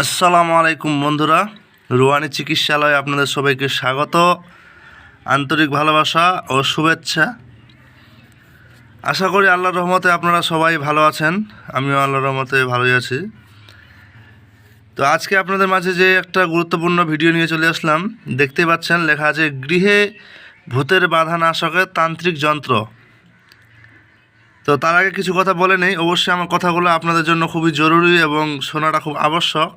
আসসালামু আলাইকুম বন্ধুরা। রুয়ানি চিকিৎসালয়ে আপনাদের সবাইকে স্বাগত। আন্তরিক ভালোবাসা ও শুভেচ্ছা। আশা করি আল্লাহর রহমতে আপনারা সবাই ভালো আছেন। আমিও আল্লাহর রহমতে ভালোই আছি। তো আজকে আপনাদের মাঝে যে একটা গুরুত্বপূর্ণ ভিডিও নিয়ে চলে আসলাম। দেখতে পাচ্ছেন, লেখা আছে, গৃহে ভূতের বাধা নাশকের তান্ত্রিক যন্ত্র। তো তার আগে কিছু কথা বলে নেই। অবশ্যই আমার কথাগুলো আপনাদের জন্য খুবই জরুরি এবং শোনাটা খুব আবশ্যক।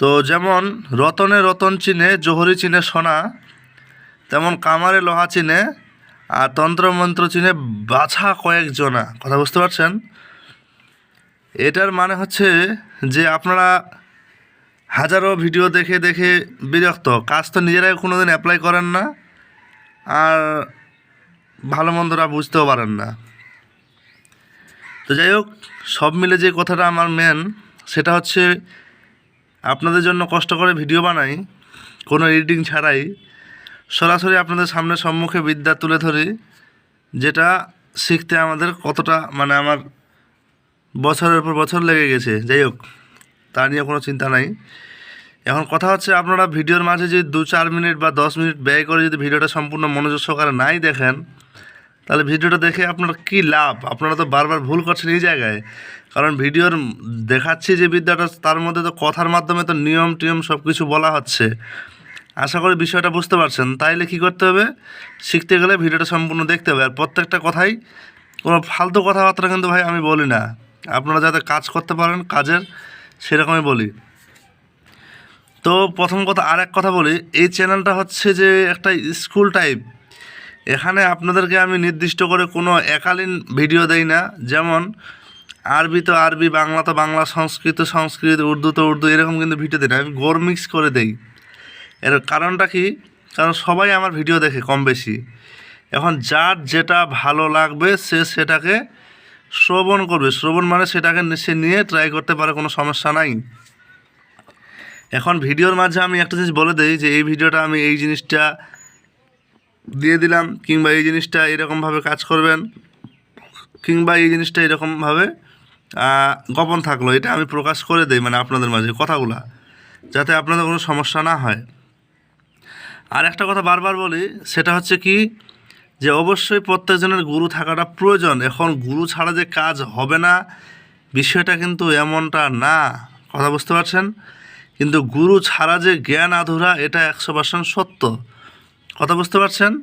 তো যেমন রতনে রতন চিনে, জোহরি চিনে সোনা, তেমন কামারে লোহা চিনে, আর তন্ত্রমন্ত্র চিনে বাছা কয়েকজনা কথা বুঝতে পারছেন? এটার মানে হচ্ছে যে আপনারা হাজারো ভিডিও দেখে দেখে বিরক্ত। কাজ তো নিজেরাই কোনো দিন অ্যাপ্লাই করেন না, আর ভালো মন্দরা বুঝতেও পারেন না। তো যাই হোক, সব মিলে যে কথাটা আমার মেন সেটা হচ্ছে আপনাদের জন্য কষ্ট করে ভিডিও বানাই, কোনো এডিটিং ছাড়াই, সরাসরি আপনাদের সামনে সম্মুখে বিদ্যা তুলে ধরি, যেটা শিখতে আমাদের কতটা মানে আমার বছরের পর বছর লেগে গেছে, যাই হোক, তা নিয়ে কোনো চিন্তা নাই। এখন কথা হচ্ছে আপনারা ভিডিওর মাঝে যদি দু চার মিনিট বা দশ মিনিট ব্যয় করে যদি ভিডিওটা সম্পূর্ণ মনোযোগ সহকারে নাই দেখেন তাহলে ভিডিওটা দেখে আপনার কী লাভ? আপনারা তো বারবার ভুল করছেন এই জায়গায়। কারণ ভিডিওর দেখাচ্ছি যে বিদ্যাটা, তার মধ্যে তো কথার মাধ্যমে তো নিয়ম টিয়ম সব কিছু বলা হচ্ছে। আশা করি বিষয়টা বুঝতে পারছেন। তাইলে কী করতে হবে? শিখতে গেলে ভিডিওটা সম্পূর্ণ দেখতে হবে। আর প্রত্যেকটা কথাই, কোনো ফালতু কথাবার্তা কিন্তু ভাই আমি বলি না। আপনারা যাতে কাজ করতে পারেন, কাজের, সেরকমই বলি। তো প্রথম কথা আর এক কথা বলি। এই চ্যানেলটা হচ্ছে যে একটা স্কুল টাইপ এখানে আপনাদেরকে আমি নির্দিষ্ট করে কোনো একালীন ভিডিও দেই না। যেমন, আরবি তো আরবি, বাংলা তো বাংলা, সংস্কৃত সংস্কৃত, উর্দু তো উর্দু, এরকম কিন্তু ভিডিও দিই না। আমি গোর মিক্স করে দেই। এর কারণটা কি? কারণ সবাই আমার ভিডিও দেখে কম বেশি এখন যার যেটা ভালো লাগবে, সে সেটাকে শ্রবণ করবে। শ্রবণ মানে সেটাকে সে নিয়ে ট্রাই করতে পারে, কোনো সমস্যা নাই। এখন ভিডিওর মাঝে আমি একটা জিনিস বলে দিই যে, এই ভিডিওটা আমি এই জিনিসটা দিয়ে দিলাম, কিংবা এই জিনিসটা এরকমভাবে কাজ করবেন, কিংবা এই জিনিসটা এরকমভাবে গোপন থাকল। এটা আমি প্রকাশ করে দিই মানে আপনাদের মাঝে কথাগুলা, যাতে আপনাদের কোনো সমস্যা না হয়। আর একটা কথা বারবার বলি, সেটা হচ্ছে কি, যে অবশ্যই প্রত্যেকজনের গুরু থাকাটা প্রয়োজন। এখন গুরু ছাড়া যে কাজ হবে না, বিষয়টা কিন্তু এমনটা না, কথা বুঝতে পারছেন? কিন্তু গুরু ছাড়া যে জ্ঞান আধুরা, এটা একশো সত্য। কথা বুঝতে পারছেন?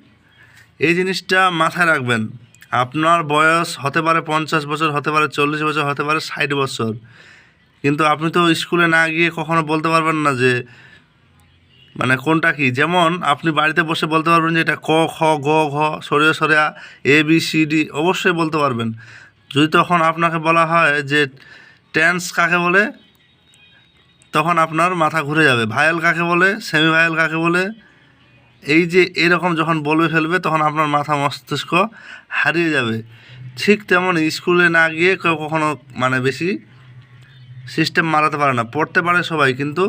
এই জিনিসটা মাথায় রাখবেন। আপনার বয়স হতে পারে পঞ্চাশ বছর, হতে পারে চল্লিশ বছর, হতে পারে ষাট বছর। কিন্তু আপনি তো স্কুলে না গিয়ে কখনো বলতে পারবেন না যে মানে কোনটা কি? যেমন আপনি বাড়িতে বসে বলতে পারবেন যে, এটা ক, খ, গ, ঘ, সরিয়া সরিয়া, এ, বি, সি, ডি, অবশ্যই বলতে পারবেন। যদি তখন আপনাকে বলা হয় যে, টেন্স কাকে বলে? তখন আপনার মাথা ঘুরে যাবে। ভায়াল কাকে বলে? সেমি ভায়াল কাকে বলে? এই যে এরকম যখন বলবে ফেলবে, তখন আপনার মাথা মস্তিষ্ক হারিয়ে যাবে। ঠিক তেমন স্কুলে না গিয়ে কেউ কখনো মানে বেশি সিস্টেম মারাতে পারে না। পড়তে পারে সবাই, কিন্তু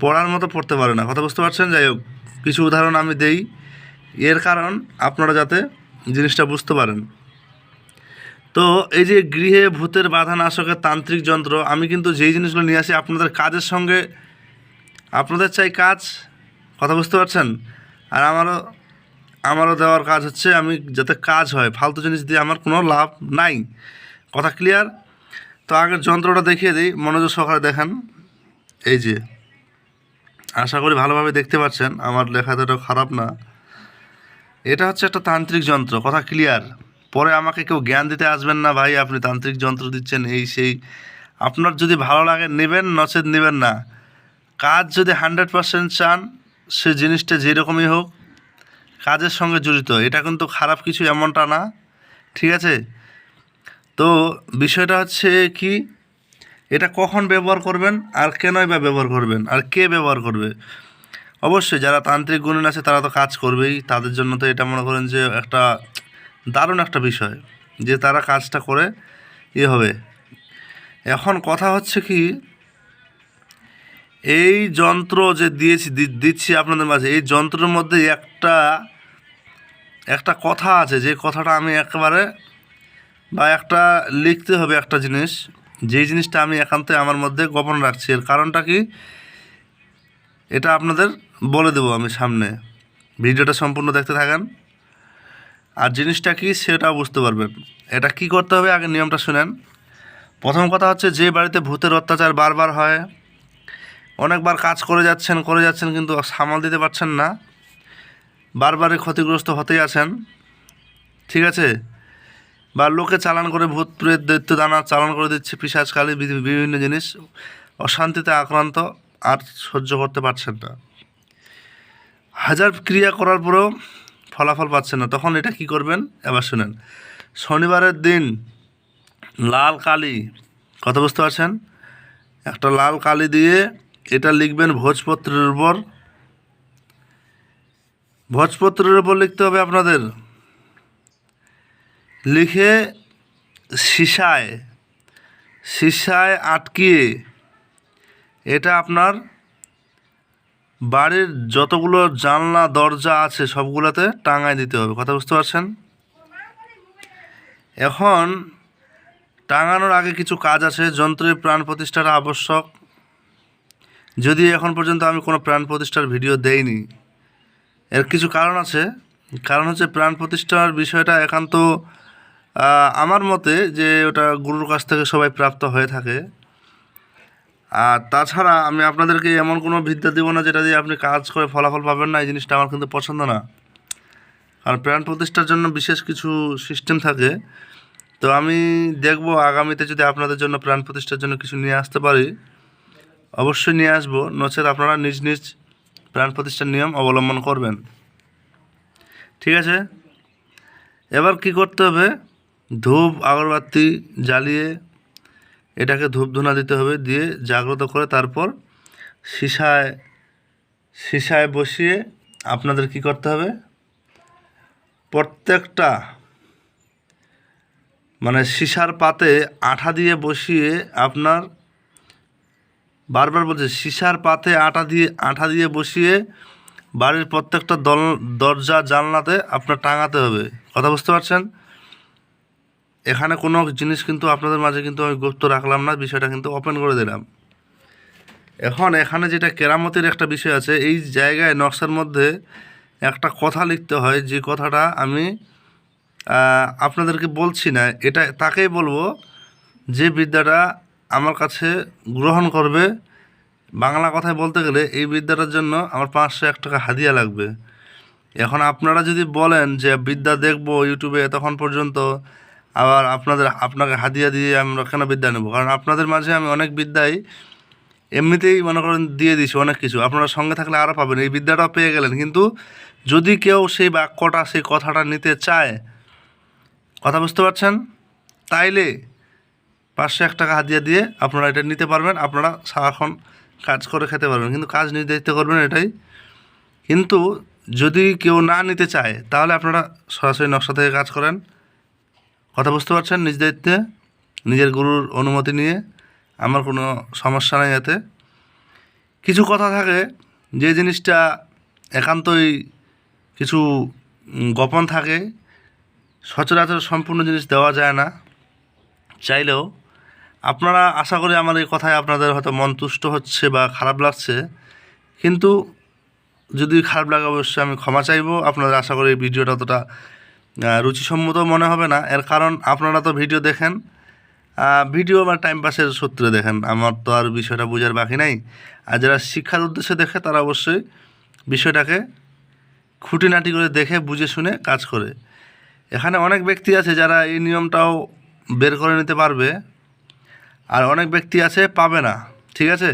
পড়ার মতো পড়তে পারে না। কথা বুঝতে পারছেন? যাই হোক, কিছু উদাহরণ আমি দেই। এর কারণ আপনারা যাতে জিনিসটা বুঝতে পারেন। তো এই যে গৃহে ভূতের বাধা নাশকের তান্ত্রিক যন্ত্র, আমি কিন্তু যেই জিনিসগুলো নিয়ে আসি, আপনাদের কাজের সঙ্গে, আপনাদের চাই কাজ কথা বুঝতে পারছেন? আর আমারও আমারও দেওয়ার কাজ হচ্ছে আমি যাতে কাজ হয়, ফালতু জিনিস দিয়ে আমার কোনো লাভ নাই। কথা ক্লিয়ার তো আগের যন্ত্রটা দেখিয়ে দিই, মনোযোগ সহকারে দেখেন। এই যে, আশা করি ভালোভাবে দেখতে পাচ্ছেন, আমার লেখা তো খারাপ না। এটা হচ্ছে একটা তান্ত্রিক যন্ত্র, কথা ক্লিয়ার পরে আমাকে কেউ জ্ঞান দিতে আসবেন না, ভাই, আপনি তান্ত্রিক যন্ত্র দিচ্ছেন, এই সেই। আপনার যদি ভালো লাগে, নেবেন, নচেত নেবেন না। কাজ যদি হান্ড্রেড পার্সেন্ট চান সে জিনিসটা যেরকমই হোক, কাজের সঙ্গে জড়িত। এটা কিন্তু খারাপ কিছু এমনটা না, ঠিক আছে? তো বিষয়টা হচ্ছে কি, এটা কখন ব্যবহার করবেন আর কেনই বা ব্যবহার করবেন আর কে ব্যবহার করবে? অবশ্যই যারা তান্ত্রিক গুণন আছে তারা তো কাজ করবেই, তাদের জন্য তো এটা মনে করেন যে একটা দারুণ একটা বিষয় যে তারা কাজটা করে ইয়ে হবে। এখন কথা হচ্ছে কি এই যন্ত্র যে দিয়েছি দিচ্ছি আপনাদের মাঝে, এই যন্ত্রের মধ্যে একটা একটা কথা আছে, যে কথাটা আমি একেবারে, বা একটা লিখতে হবে একটা জিনিস, যেই জিনিসটা আমি একান্তই আমার মধ্যে গোপন রাখছি। এর কারণটা কি? এটা আপনাদের বলে দেবো আমি সামনে। ভিডিওটা সম্পূর্ণ দেখতে থাকেন। আর জিনিসটা কি সেটাও বুঝতে পারবেন। এটা কি করতে হবে? আগে নিয়মটা শুনেন। প্রথম কথা হচ্ছে, যে বাড়িতে ভূতের অত্যাচার বারবার হয় অনেকবার কাজ করে যাচ্ছেন করে যাচ্ছেন কিন্তু সামাল দিতে পারছেন না। বারবারই ক্ষতিগ্রস্ত হতেই আছেন। ঠিক আছে? বা লোকে চালান করে, ভূত প্রেত দৈত্য দানা চালান করে দিচ্ছে পিসাজকালী বিভিন্ন জিনিস। অশান্তিতে আক্রান্ত, আর সহ্য করতে পারছেন না। হাজার ক্রিয়া করার পরেও ফলাফল পাচ্ছেন না। তখন এটা কি করবেন? এবার শুনেন। শনিবারের দিন লাল কালি কথা বুঝতে পারছেন একটা লাল কালি দিয়ে এটা লিখবেন ভোজপত্রের উপর। ভোজপত্রের উপর লিখতে হবে আপনাদের। লিখে সিসায় সিসায় আটকিয়ে এটা আপনার বাড়ির যতগুলো জানলা, দরজা আছে সবগুলোতে টাঙায় দিতে হবে। কথা বুঝতে পারছেন? এখন টাঙানোর আগে কিছু কাজ আছে। যন্ত্রের প্রাণ প্রতিষ্ঠাটা আবশ্যক। যদি এখন পর্যন্ত আমি কোনো প্রাণ প্রতিষ্ঠার ভিডিও দেইনি, এর কিছু কারণ আছে। কারণ হচ্ছে প্রাণ প্রতিষ্ঠার বিষয়টা একান্ত আমার মতে যে ওটা গুরুর কাছ থেকে সবাই প্রাপ্ত হয়ে থাকে। আর তাছাড়া আমি আপনাদেরকে এমন কোনো বিদ্যা দেবো না যেটা দিয়ে আপনি কাজ করে ফলাফল পাবেন না, এই জিনিসটা আমার কিন্তু পছন্দ না। আর প্রাণ প্রতিষ্ঠার জন্য বিশেষ কিছু সিস্টেম থাকে। তো আমি দেখব আগামীতে যদি আপনাদের জন্য প্রাণ প্রতিষ্ঠার জন্য কিছু নিয়ে আসতে পারি অবশ্যই নিয়ে আসব। নচেত আপনারা নিজ নিজ প্রাণ প্রতিষ্ঠার নিয়ম অবলম্বন করবেন। ঠিক আছে? এবার কি করতে হবে? ধূপ, আগরবাতি জ্বালিয়ে এটাকে ধূপ ধুনা দিতে হবে। দিয়ে জাগ্রত করে তারপর সিসায় সিসায় বসিয়ে আপনাদের কি করতে হবে? প্রত্যেকটা মানে সিসার পাতে আঠা দিয়ে বসিয়ে আপনার বারবার বলছে, সিসার পাতে আটা দিয়ে, আঠা দিয়ে বসিয়ে বাড়ির প্রত্যেকটা দল, দরজা, জানলাতে আপনার টাঙাতে হবে। কথা বুঝতে পারছেন? এখানে কোনো জিনিস কিন্তু আপনাদের মাঝে কিন্তু আমি গুপ্ত রাখলাম না, বিষয়টা কিন্তু ওপেন করে দিলাম। এখন এখানে যেটা কেরামতির একটা বিষয় আছে, এই জায়গায়, নকশার মধ্যে একটা কথা লিখতে হয়, যে কথাটা আমি আপনাদেরকে বলছি না। এটা, তাকেই বলব যে বিদ্যাটা আমার কাছে গ্রহণ করবে। বাংলা কথায় বলতে গেলে এই বিদ্যাটার জন্য আমার পাঁচশো এক টাকা হাদিয়া লাগবে। এখন আপনারা যদি বলেন যে বিদ্যা দেখব ইউটিউবে তখন পর্যন্ত আবার আপনাদের, আপনাকে হাদিয়া দিয়ে আমরা কেন বিদ্যা নেব? কারণ আপনাদের মাঝে আমি অনেক বিদ্যাই এমনিতেই মনে করেন দিয়ে দিছি অনেক কিছু। আপনারা সঙ্গে থাকলে আরও পাবেন। এই বিদ্যাটাও পেয়ে গেলেন। কিন্তু যদি কেউ সেই বাক্যটা, সেই কথাটা নিতে চায়, কথা বুঝতে পারছেন? তাইলে পাঁচশো এক টাকা হাতিয়ে দিয়ে আপনারা এটা নিতে পারবেন। আপনারা সারাক্ষণ কাজ করে খেতে পারবেন। কিন্তু কাজ দায়িত্ব করবেন এটাই। কিন্তু যদি কেউ না নিতে চায়, তাহলে আপনারা সরাসরি নকশা থেকে কাজ করেন। কথা বুঝতে পারছেন নিজ দায়িত্বে? নিজের গুরুর অনুমতি নিয়ে। আমার কোনো সমস্যা নেই এতে। কিছু কথা থাকে, যে জিনিসটা একান্তই কিছু গোপন থাকে। সচরাচর সম্পূর্ণ জিনিস দেওয়া যায় না। চাইলেও আপনারা আশা করি আমার এই কথায় আপনাদের হয়তো মন তুষ্ট হচ্ছে বা খারাপ লাগছে, কিন্তু যদি খারাপ লাগে অবশ্যই আমি ক্ষমা চাইব। আপনাদের আশা করি এই ভিডিওটা অতটা রুচিসম্মত মনে হবে না। এর কারণ আপনারা তো ভিডিও দেখেন ভিডিও বা টাইম পাসের সূত্রে দেখেন। আমার তো আর বিষয়টা বোঝার বাকি নাই। আর যারা শিক্ষার উদ্দেশ্যে দেখে, তারা অবশ্যই বিষয়টাকে খুঁটিনাটি করে দেখে, বুঝে শুনে কাজ করে। এখানে অনেক ব্যক্তি আছে যারা এই নিয়মটাও বের করে নিতে পারবে। আর অনেক ব্যক্তি আছে, পাবে না, ঠিক আছে?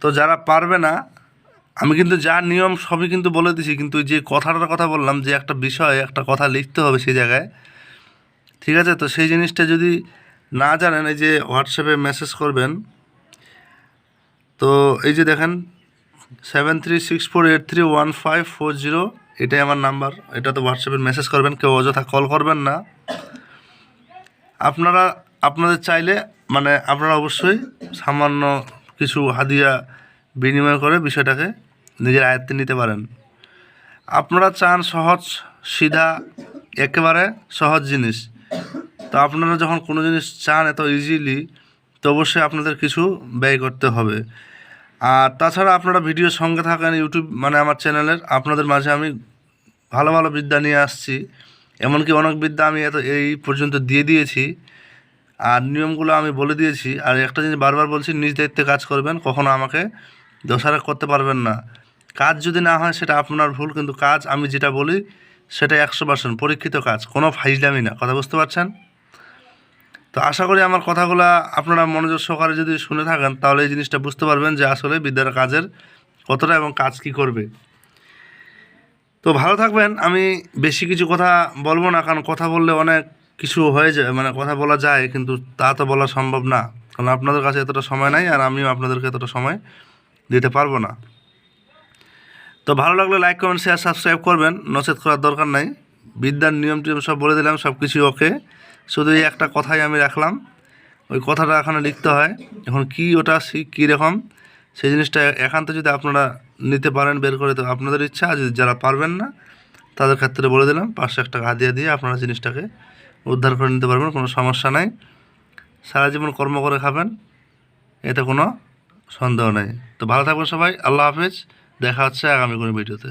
তো যারা পারবে না, আমি কিন্তু যা নিয়ম সবই কিন্তু বলে দিছি, কিন্তু যে কথাটার কথা বললাম, যে একটা বিষয় একটা কথা লিখতে হবে সেই জায়গায়, ঠিক আছে? তো সেই জিনিসটা যদি না জানেন, এই যে হোয়াটসঅ্যাপে মেসেজ করবেন, তো এই যে দেখেন seven three six four eight three one five four zero এটাই আমার নাম্বার এটা তো হোয়াটসঅ্যাপে মেসেজ করবেন, কেউ অযথা কল করবেন না। আপনারা আপনাদের চাইলে মানে আপনারা অবশ্যই সামান্য কিছু হাদিয়া বিনিময় করে বিষয়টাকে নিজের আয়ত্তে নিতে পারেন। আপনারা চান সহজ, সিধা, একেবারে সহজ জিনিস। তো আপনারা যখন কোনো জিনিস চান এত ইজিলি তো অবশ্যই আপনাদের কিছু ব্যয় করতে হবে। আর তাছাড়া আপনারা ভিডিওর সঙ্গে থাকেন ইউটিউব মানে আমার চ্যানেলের, আপনাদের মাঝে আমি ভালো ভালো বিদ্যা নিয়ে আসছি। এমনকি অনেক বিদ্যা আমি এত এই পর্যন্ত দিয়ে দিয়েছি। আর নিয়মগুলো আমি বলে দিয়েছি। আর একটা জিনিস বারবার বলছি, নিজ দায়িত্বে কাজ করবেন, কখনো আমাকে দোষারোপ করতে পারবেন না। কাজ যদি না হয়, সেটা আপনার ভুল, কিন্তু কাজ আমি যেটা বলি, সেটা একশো পার্সেন্ট পরীক্ষিত কাজ, কোনো ফাইজলামি না। কথা বুঝতে পারছেন? তো আশা করি আমার কথাগুলো আপনারা মনোযোগ সহকারে যদি শুনে থাকেন, তাহলে এই জিনিসটা বুঝতে পারবেন যে আসলে বিদ্যার কাজের কতটা এবং কাজ কি করবে। তো ভালো থাকবেন। আমি বেশি কিছু কথা বলব না, কারণ কথা বললে অনেক কিছু হয়ে যায় মানে কথা বলা যায়, কিন্তু তা তো বলা সম্ভব না। কারণ আপনাদের কাছে এতটা সময় নাই আর আমিও আপনাদেরকে এতটা সময় দিতে পারব না। তো ভালো লাগলে লাইক কমেন্ট শেয়ার সাবস্ক্রাইব করবেন, নচেত করার দরকার নাই। বিদ্যার নিয়ম টিয়ম সব বলে দিলাম সব কিছু ওকে শুধু এই একটা কথাই আমি রাখলাম। ওই কথাটা এখানে লিখতে হয়, এখন কি ওটা কী রকম, সেই জিনিসটা একান্ত যদি আপনারা নিতে পারেন বের করে, তো আপনাদের ইচ্ছা যদি যারা পারবেন না, তাদের ক্ষেত্রে বলে দিলাম পাঁচশো এক টাকা হাতিয়ে দিয়ে আপনারা জিনিসটাকে উদ্ধার করে নিতে পারবেন, কোনো সমস্যা নাই। সারা জীবন কর্ম করে খাবেন, এতে কোনো সন্দেহ নেই। তো ভালো থাকবেন সবাই, আল্লাহ হাফেজ, দেখা হচ্ছে আগামী কোনো ভিডিওতে।